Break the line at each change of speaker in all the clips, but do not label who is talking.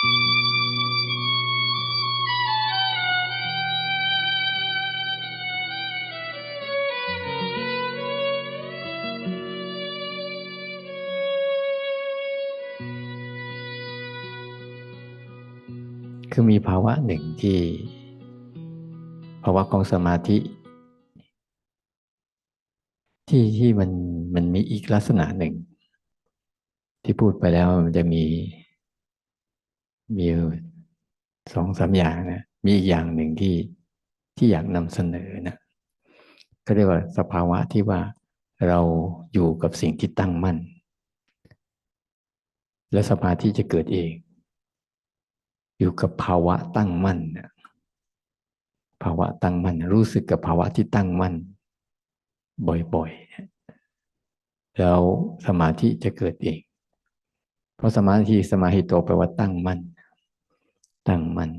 คือมีภาวะหนึ่งที่ ภาวะของสมาธิ ที่ที่มันมันมีอีกลักษณะหนึ่ง ที่พูดไปแล้วมันจะมี มีสองสามอย่างนะมีอีกอย่างหนึ่งที่ที่อยากนำเสนอนะก็เรียกว่าสภาวะที่ว่าเราอยู่กับสิ่งที่ตั้งมั่น และสมาธิจะเกิดเอง อยู่กับภาวะตั้งมั่นนะภาวะตั้งมั่นรู้สึกกับภาวะที่ตั้งมั่น บ่อยๆ แล้วสมาธิจะเกิดเอง เพราะสมาธิสมาธิโตแปลว่าตั้งมั่น ตั้งมั่น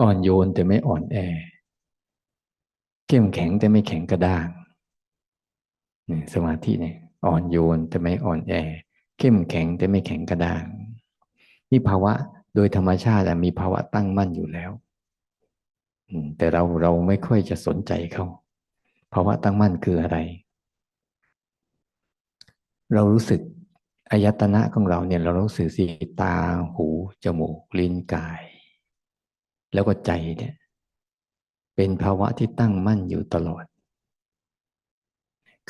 อ่อนโยนแต่ไม่อ่อนแอ เข้มแข็งแต่ไม่แข็งกระด้างนี่สมาธิเนี่ยอ่อนโยนแต่ไม่อ่อนแอ เข้มแข็งแต่ไม่แข็งกระด้างนี่ภาวะโดยธรรมชาติมีภาวะตั้งมั่นอยู่แล้วแต่เราเราไม่ค่อยจะสนใจเขาภาวะตั้งมั่นคืออะไร เรารู้สึก อายตนะของเราเนี่ยเรารู้สึกสีตาหู จมูก ลิ้นกาย แล้วก็ใจเนี่ย เป็นภาวะที่ตั้งมั่นอยู่ตลอด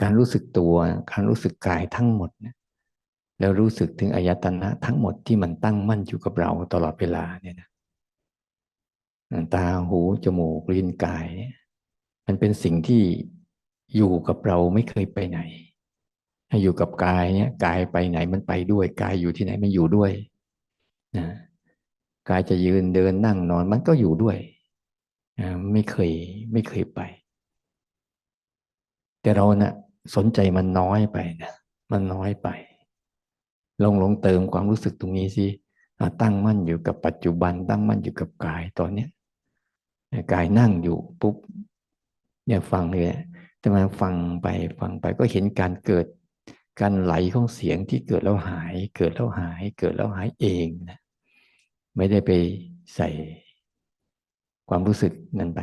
การรู้สึกตัว การรู้สึกกายทั้งหมดเนี่ยแล้วรู้สึกถึงอายตนะทั้งหมดที่มันตั้งมั่นอยู่กับเราตลอดเวลาเนี่ยนะตาหู จมูก ลิ้นกายเนี่ยมันเป็นสิ่งที่อยู่กับเราไม่เคยไปไหน ให้อยู่กับกายเนี่ยกายไปไหนมันไปด้วยกายอยู่ที่ไหนมันอยู่ด้วยนะกายจะยืนเดินนั่งนอนมันก็อยู่ด้วยนะไม่เคยไม่เคยไป แต่เรานะ่ะสนใจมันน้อยไปนะมันน้อยไปลงลงเติมความรู้สึกตรงนี้สิตั้งมั่นอยู่กับปัจจุบัน ตั้งมั่นอยู่กับกายตอนเนี้ยกายนั่งอยู่ปุ๊บเนี่ยฟังเลยแต่มาฟังไปฟังไปก็เห็นการเกิด การไหลของเสียงที่เกิดแล้วหาย เกิดแล้วหาย เกิดแล้วหายเองนะไม่ได้ไปใส่ความรู้สึกนั้นไป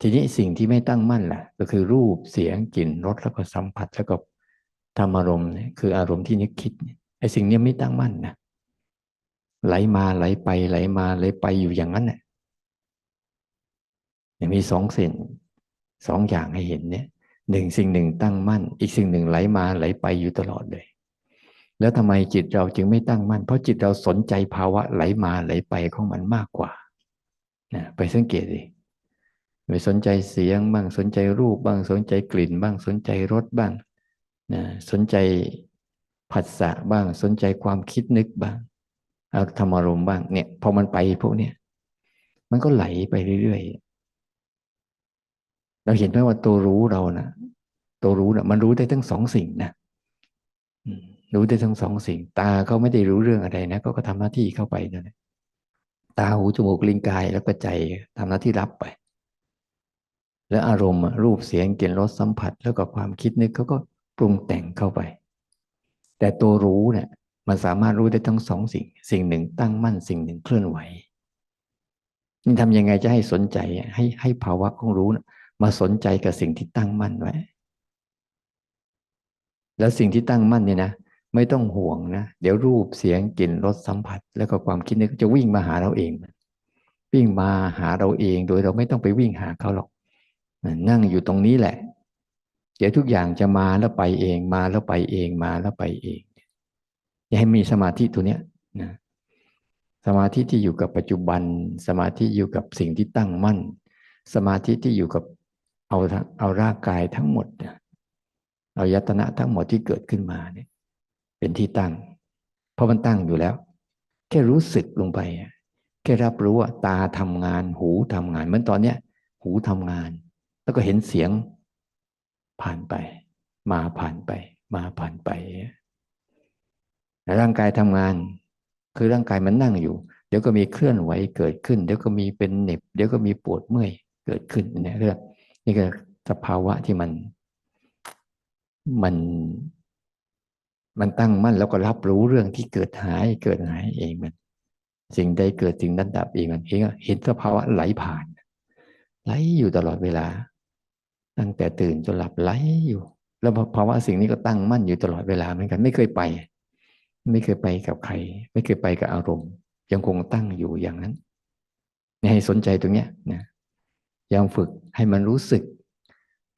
ทีนี้สิ่งที่ไม่ตั้งมั่นล่ะ ก็คือรูปเสียงกลิ่นรสแล้วก็สัมผัสแล้วก็ธรรมอารมณ์คืออารมณ์ที่นึกคิดไอ้สิ่งนี้ไม่ตั้งมั่นนะไหลมาไหลไปไหลมาไหลไปอยู่อย่างนั้นเนี่ยมีสองเส้นสองอย่างให้เห็นเนี่ย หนึ่งสิ่งหนึ่งตั้งมั่น อีกสิ่งหนึ่งไหลมาไหลไปอยู่ตลอดเลย แล้วทำไมจิตเราจึงไม่ตั้งมั่น เพราะจิตเราสนใจภาวะไหลมาไหลไปของมันมากกว่านะไปสังเกตดิไปสนใจเสียงบ้างสนใจรูปบ้างสนใจกลิ่นบ้างสนใจรสบ้างนะสนใจผัสสะบ้างสนใจความคิดนึกบ้างเอาธรรมารมบ้างเนี่ยพอมันไปพวกเนี้ยมันก็ไหลไปเรื่อยๆ เราเห็นไหมว่าตัวรู้เรานะตัวรู้นะมันรู้ได้ทั้งสองสิ่งนะรู้ได้ทั้งสองสิ่ง ตาเขาไม่ได้รู้เรื่องอะไรนะก็ก็ทำหน้าที่เข้าไปนั่นแหละตาหูจมูกลิ้นกายแล้วก็ใจทำหน้าที่รับไป แล้วอารมณ์รูปเสียงกลิ่นรสสัมผัส แล้วก็ความคิดนึกเขาก็ปรุงแต่งเข้าไป แต่ตัวรู้เนี่ยมันสามารถรู้ได้ทั้งสองสิ่ง สิ่งหนึ่งตั้งมั่นสิ่งหนึ่งเคลื่อนไหวนี่ทำยังไงจะให้สนใจให้ให้ภาวะของรู้นะ มาสนใจกับสิ่งที่ตั้งมั่นไว้ แล้วสิ่งที่ตั้งมั่นเนี่ยนะไม่ต้องห่วงนะ เดี๋ยวรูปเสียงกลิ่นรสสัมผัส แล้วก็ความคิดนึกจะวิ่งมาหาเราเอง วิ่งมาหาเราเองโดยเราไม่ต้องไปวิ่งหาเขาหรอก นั่งอยู่ตรงนี้แหละ เดี๋ยวทุกอย่างจะมาแล้วไปเองมาแล้วไปเองมาแล้วไปเองอย่าให้มีสมาธิตัวเนี้ยนะสมาธิที่อยู่กับปัจจุบัน สมาธิอยู่กับสิ่งที่ตั้งมั่น สมาธิที่อยู่กับ เอาเอาร่างกายทั้งหมดเนี่ยเอายตนะทั้งหมดที่เกิดขึ้นมาเนี่ย เป็นที่ตั้ง เพราะมันตั้งอยู่แล้ว แค่รู้สึกลงไปแค่รับรู้ว่าตาทำงาน หูทำงานเหมือนตอนเนี้ย หูทำงาน แล้วก็เห็นเสียงผ่านไป มาผ่านไป มาผ่านไปร่างกายทำงาน คือร่างกายมันนั่งอยู่ เดี๋ยวก็มีเคลื่อนไหวเกิดขึ้น เดี๋ยวก็มีเป็นเหน็บ เดี๋ยวก็มีปวดเมื่อยเกิดขึ้นเนี่ยเรื่อง นี่ก็สภาวะที่มัน มัน มันตั้งมั่นแล้วก็รับรู้เรื่องที่เกิดหายเกิดหายเองมัน สิ่งใดเกิดสิ่งนั้นดับเองมันเองเห็นสภาวะไหลผ่าน ไหลอยู่ตลอดเวลา ตั้งแต่ตื่นจนหลับไหลอยู่ แล้วภาวะสิ่งนี้ก็ตั้งมั่นอยู่ตลอดเวลาเหมือนกัน ไม่เคยไป ไม่เคยไปกับใคร ไม่เคยไปกับอารมณ์ ยังคงตั้งอยู่อย่างนั้นให้สนใจตรงเนี้ยนะ ยังฝึกให้มันรู้สึก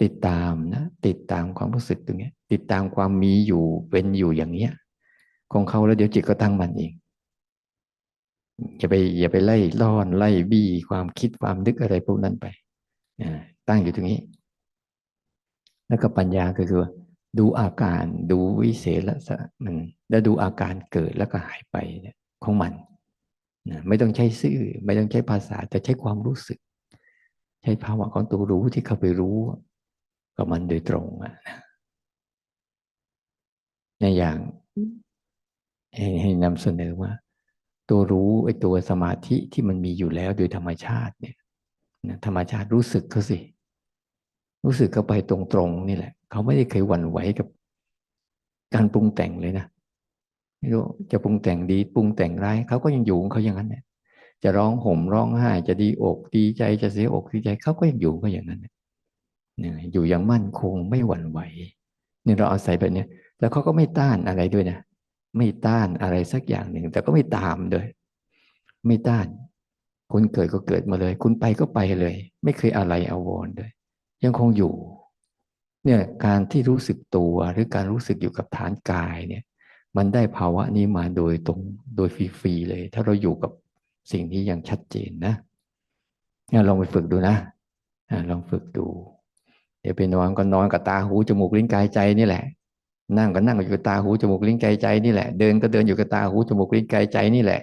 ติดตามนะติดตามความรู้สึกตรงนี้ติดตามความมีอยู่เป็นอยู่อย่างเนี้ยของเขาแล้วเดี๋ยวจิตก็ตั้งมันเองอย่าไปอย่าไปไล่ล่อนไล่บี้ความคิดความนึกอะไรพวกนั้นไปตั้งอยู่ตรงนี้ แล้วก็ปัญญาก็คือ ดูอาการดูวิเศษละมันแล้วดูอาการเกิดแล้วก็หายไปของมันไม่ต้องใช้ซื่อ ไม่ต้องใช้ภาษาแต่ใช้ความรู้สึก ใช้ภาวะของตัวรู้ที่เข้าไปรู้กับมันโดยตรงอะในอย่างให้ให้นำเสนอว่า ตัวรู้ไอ้ตัวสมาธิที่มันมีอยู่แล้วโดยธรรมชาติเนี่ยธรรมชาติรู้สึกเขาสิ รู้สึกเข้าไปตรงๆนี่แหละ เขาไม่ได้เคยหวั่นไหวกับ การปรุงแต่งเลยนะไม่รู้จะปรุงแต่งดีปรุงแต่งร้ายเขาก็ยังอยู่ของเขาอย่างนั้นเนี่ย จะร้องห่มร้องไห้ จะดีอกดีใจจะเสียอกดีใจเขาก็ยังอยู่ก็อย่างนั้นเนี่ยอยู่อย่างมั่นคงไม่หวั่นไหวนี่เราอาศัยแบบนี้แล้วเขาก็ไม่ต้านอะไรด้วยนะไม่ต้านอะไรสักอย่างหนึ่ง แต่ก็ไม่ตามด้วย ไม่ต้าน คุณเกิดก็เกิดมาเลย คุณไปก็ไปเลย ไม่เคยอะไรอาวรเลยยังคงอยู่ เนี่ยการที่รู้สึกตัวหรือการรู้สึกอยู่กับฐานกายเนี่ย มันได้ภาวะนี้มาโดยตรงโดยฟรีๆเลย ถ้าเราอยู่กับ สิ่งนี้อย่างชัดเจนนะลองไปฝึกดูนะลองฝึกดู เดี๋ยวไปนอนก็นอนกับตาหูจมูกลิ้นกายใจนี่แหละ นั่งก็นั่งอยู่กับตาหูจมูกลิ้นกายใจนี่แหละ เดินก็เดินอยู่กับตาหูจมูกลิ้นกายใจนี่แหละ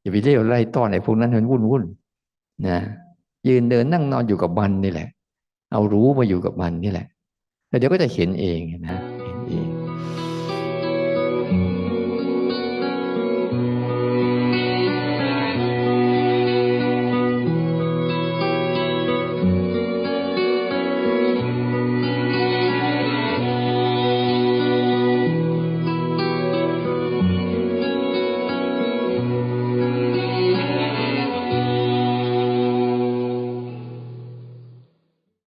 อย่าไปเรียกไล่ต้อนไอ้พวกนั้นมันวุ่นวุ่นนะยืนเดินนั่งนอนอยู่กับมันนี่แหละ เอารู้มาอยู่กับมันนี่แหละแล้วเดี๋ยวก็จะเห็นเองนะ